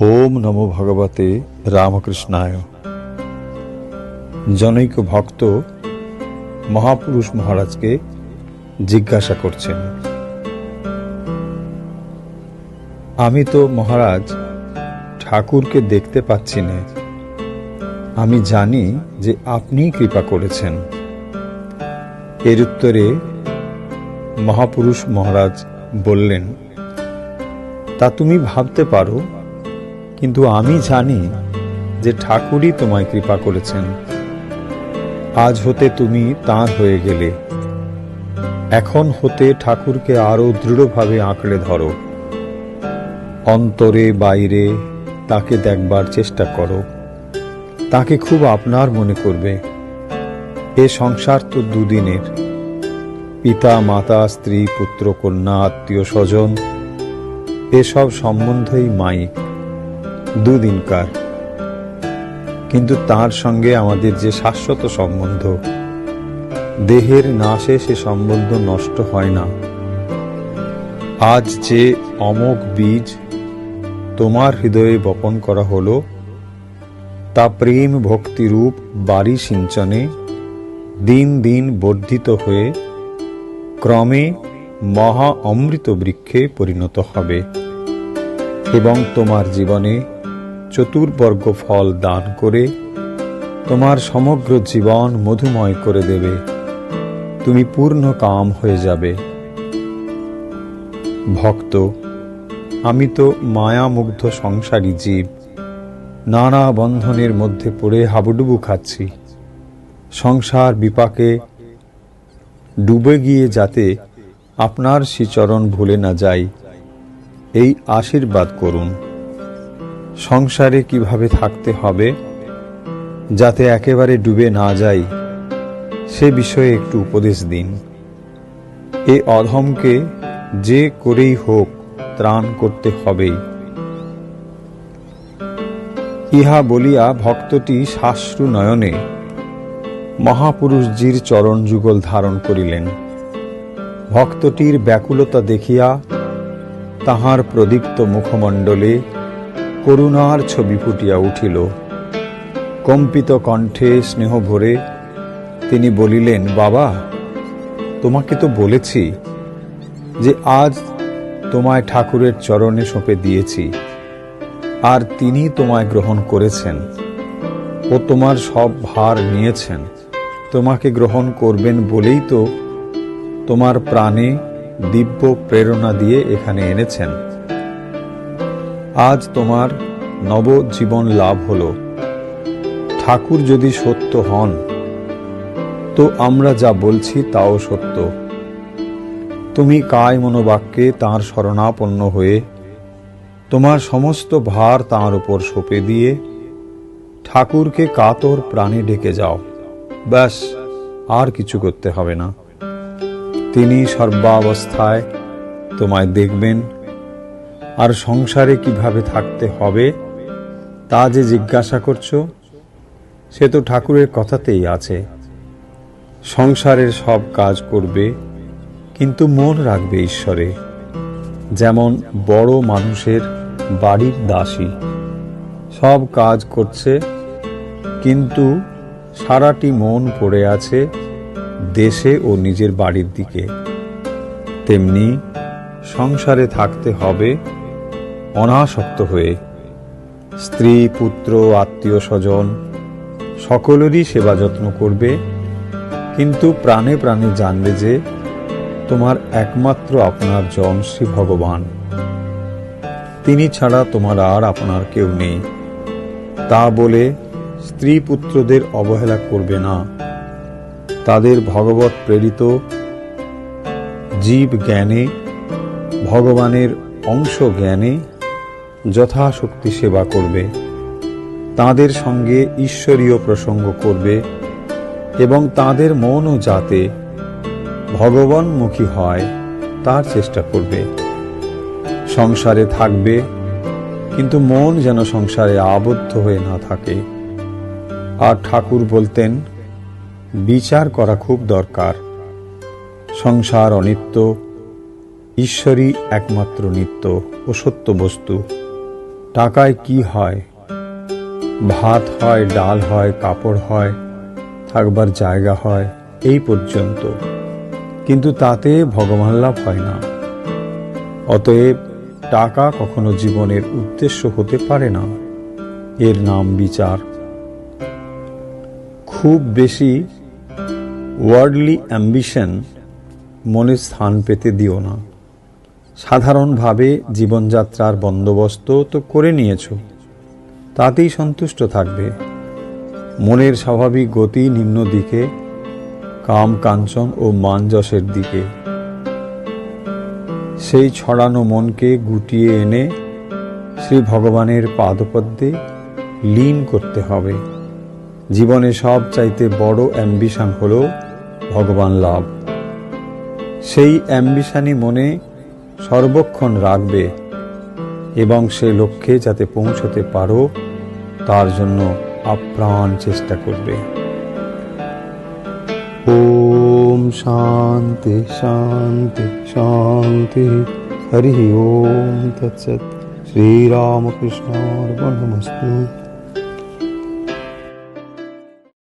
ওম নমো ভগবতে রামকৃষ্ণায়। জনৈক ভক্ত মহাপুরুষ মহারাজকে জিজ্ঞাসা করছেন, আমি তো মহারাজ ঠাকুরকে দেখতে পাচ্ছি না। আমি জানি যে আপনি কৃপা করেছেন। এর উত্তরে মহাপুরুষ মহারাজ বললেন, তা তুমি ভাবতে পারো কিন্তু আমি জানি যে ঠাকুরই তোমায় কৃপা করেছেন। আজ হতে তুমি তাঁর হয়ে গেলে। এখন হতে ঠাকুরকে আরও দৃঢ়ভাবে আঁকড়ে ধরো। অন্তরে বাইরে তাকে দেখবার চেষ্টা করো। তাকে খুব আপনার মনে করবে। এ সংসার তো দুদিনের। পিতা, মাতা, স্ত্রী, পুত্র, কন্যা, আত্মীয়, স্বজন, এসব সম্বন্ধই মাইক। দুদিনকার কিন্তু তার সঙ্গে আমাদের যে শাশ্বত সম্বন্ধ, দেহের নাশে সে সম্বন্ধ নষ্ট হয় না। আজ যে অমোঘ বীজ তোমার হৃদয়ে বপন করা হলো, তা প্রেম ভক্তিরূপ বাড়ি সিঞ্চনে দিন দিন বর্ধিত হয়ে ক্রমে মহা অমৃত বৃক্ষে পরিণত হবে এবং তোমার জীবনে চতুর্বর্গ ফল দান করে তোমার সমগ্র জীবন মধুময় করে দেবে। তুমি পূর্ণ কাম হয়ে যাবে। ভক্ত, আমি তো মায়ামুগ্ধ সংসারী জীব। নানা বন্ধনের মধ্যে পড়ে হাবুডুবু খাচ্ছি। সংসার বিপাকে ডুবে গিয়ে যাতে আপনার শ্রীচরণ ভুলে না যাই, এই আশীর্বাদ করুন। সংসারে কীভাবে থাকতে হবে যাতে একেবারে ডুবে না যাই, সে বিষয়ে একটু উপদেশ দিন। এ অধমকে যে করেই হোক ত্রাণ করতে হবেই ইহা বলিয়া ভক্তটি শাশ্রু নয়নে মহাপুরুষজির চরণ যুগল ধারণ করিলেন। ভক্তটির ব্যাকুলতা দেখিয়া তাহার প্রদীপ্ত মুখমণ্ডলে করুণার ছবি ফুটিয়া উঠিল। কম্পিত কণ্ঠে স্নেহ ভরে তিনি বলিলেন, বাবা, তোমাকে তো বলেছি যে আজ তোমায় ঠাকুরের চরণে সঁপে দিয়েছি, আর তিনি তোমায় গ্রহণ করেছেন ও তোমার সব ভার নিয়েছেন। তোমাকে গ্রহণ করবেন বলেই তো তোমার প্রাণে দিব্য প্রেরণা দিয়ে এখানে এনেছেন। আজ তোমার নব জীবন লাভ হলো। ঠাকুর যদি সত্য হন, তো আমরা যা বলছি তাও সত্য। তুমি কায় মনোবাক্যে তাঁর শরণাপন্ন হয়ে, তোমার সমস্ত ভার তাঁর উপর সঁপে দিয়ে, ঠাকুরকে কাতর প্রাণে ডেকে যাও। ব্যাস, আর কিছু করতে হবে না। তিনি সর্বাবস্থায় তোমায় দেখবেন। আর সংসারে কীভাবে থাকতে হবে, তা যে জিজ্ঞাসা করছ, সে তো ঠাকুরের কথাতেই আছে। সংসারের সব কাজ করবে, কিন্তু মন রাখবে ঈশ্বরে। যেমন বড় মানুষের বাড়ির দাসী, সব কাজ করছে, কিন্তু সারাটি মন পড়ে আছে দেশে ও নিজের বাড়ির দিকে। তেমনি সংসারে থাকতে হবে অনাসক্ত হয়ে স্ত্রী, পুত্র, আত্মীয় স্বজন সকলেরই সেবা যত্ন করবে, কিন্তু প্রাণে প্রাণে জানবে যে তোমার একমাত্র আপনার জন শ্রী ভগবান। তিনি ছাড়া তোমার আর আপনার কেউ নেই। তা বলে স্ত্রী পুত্রদের অবহেলা করবে না। তাদের ভগবত প্রেরিত জীব জ্ঞানে, ভগবানের অংশ জ্ঞানে যথাশক্তি সেবা করবে, তাদের সঙ্গে ঈশ্বরীয় প্রসঙ্গ করবে এবং তাদের মনও যাতে ভগবানমুখী হয় তার চেষ্টা করবে। সংসারে থাকবে, কিন্তু মন যেন সংসারে আবদ্ধ হয়ে না থাকে। আর ঠাকুর বলতেন, বিচার করা খুব দরকার। সংসার অনিত্য, ঈশ্বরই একমাত্র নিত্য ও সত্য বস্তু। টাকায় কি হয়? ভাত হয়, ডাল হয়, কাপড় হয়, থাকবার জায়গা হয়, এই পর্যন্ত। কিন্তু তাতে ভগবান লাভ হয় না। অতএব টাকা কখনো জীবনের উদ্দেশ্য হতে পারে না। এর নাম বিচার। খুব বেশি ওয়ার্ডলি অ্যাম্বিশন মনে স্থান পেতে দিও না। সাধারণভাবে জীবনযাত্রার বন্দোবস্ত তো করে নিয়েছো, তাতেই সন্তুষ্ট থাকবে। মনের স্বাভাবিক গতি নিম্ন দিকে, কাম কাঞ্চন ও মানযশের দিকে। সেই ছড়ানো মনকে গুটিয়ে এনে শ্রী ভগবানের পাদপদ্মে লীন করতে হবে। জীবনে সব চাইতে বড় অ্যাম্বিশন হল ভগবান লাভ। সেই অ্যাম্বিশানই মনে সর্বক্ষণ রাখবে এবং সে লক্ষ্যে যাতে পৌঁছতে পারো, তার জন্য আপ্রাণ চেষ্টা করবে। ওম শান্তি শান্তি শান্তি। হরি ওম তৎসৎ। শ্রীরামকৃষ্ণ নমস্তে